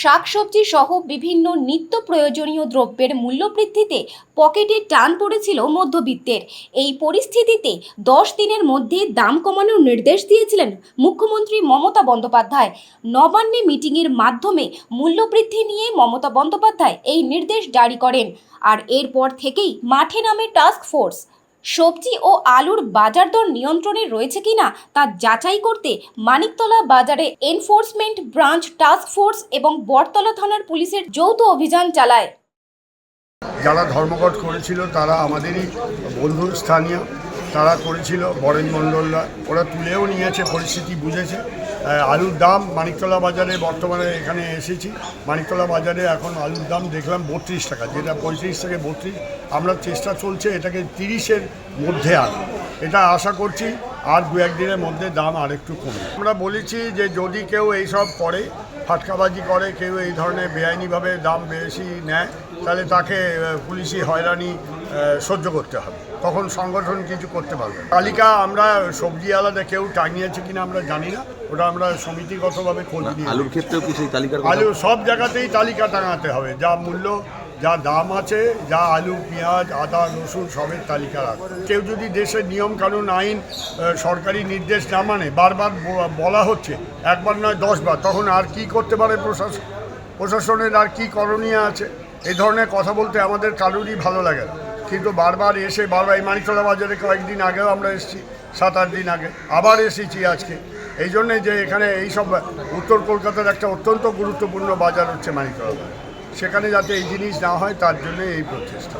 শাকসবজি সহ বিভিন্ন নিত্য প্রয়োজনীয় দ্রব্যের মূল্যবৃদ্ধিতে পকেটে টান পড়েছিল মধ্যবিত্তের। এই পরিস্থিতিতে দশ দিনের মধ্যে দাম কমানোর নির্দেশ দিয়েছিলেন মুখ্যমন্ত্রী মমতা বন্দ্যোপাধ্যায়। নবান্নে মিটিংয়ের মাধ্যমে মূল্যবৃদ্ধি নিয়ে মমতা বন্দ্যোপাধ্যায় এই নির্দেশ জারি করেন। আর এরপর থেকেই মাঠে নামে টাস্ক ফোর্স। সবজি ও আলুর বাজার দর নিয়ন্ত্রণে রয়েছে কিনা তা যাচাই করতে মানিকতলা বাজারে এনফোর্সমেন্ট ব্রাঞ্চ টাস্ক ফোর্স এবং বটতলা থানার পুলিশের যৌথ অভিযান চালায়। যারা ধর্মঘট করেছিল তারা আমাদেরই বন্ধু স্থানীয় তারা করেছিল বরেন মণ্ডলরা। ওরা তুলেও নিয়েছে, পরিস্থিতি বুঝেছে। আলুর দাম মানিকতলা বাজারে বর্তমানে এখানে এসেছি। মানিকতলা বাজারে এখন আলুর দাম দেখলাম বত্রিশ টাকা, যেটা পঁয়ত্রিশ থেকে বত্রিশ। আমরা চেষ্টা চলছে এটাকে তিরিশের মধ্যে আনা এটা আশা করছি আর দু একদিনের মধ্যে দাম আরেকটু কমবে। আমরা বলেছি যে যদি কেউ এইসব করে, ফাটকাবাজি করে, কেউ এই ধরনের বেআইনিভাবে দাম বেশি নেয়, তাহলে তাকে পুলিশি হয়রানি সহ্য করতে হবে। তখন সংগঠন কিছু করতে পারবে তালিকা আমরা সবজি আলাদা কেউ টাঙিয়েছে কিনা আমরা জানি না। ওটা আমরা সমিতিগতভাবে খোঁজ নিয়ে আলুর ক্ষেত্রেও কি সেই তালিকার আলু সব জায়গাতেই তালিকা টাঙাতে হবে। যা মূল্য যা দাম আছে যা আলু পেঁয়াজ আদা রসুন সবের তালিকা রাখবে কেউ যদি দেশের নিয়ম কানুন আইন সরকারি নির্দেশ না মানে বারবার বলা হচ্ছে একবার নয় দশবার তখন আর কি করতে পারে প্রশাসন? প্রশাসনের আর কি করণীয় আছে? এ ধরনের কথা বলতে আমাদের কারোরই ভালো লাগে না। কিন্তু বারবার এসে বারবার এই মানিকতলা বাজারে কয়েকদিন আগেও আমরা এসেছি, সাত আট দিন আগে। আবার এসেছি আজকে। এই জন্যে যে এখানে এই সব উত্তর কলকাতার একটা অত্যন্ত গুরুত্বপূর্ণ বাজার হচ্ছে মানিকতলা বাজার। সেখানে যাতে এই জিনিস না হয়, তার জন্য এই প্রচেষ্টা।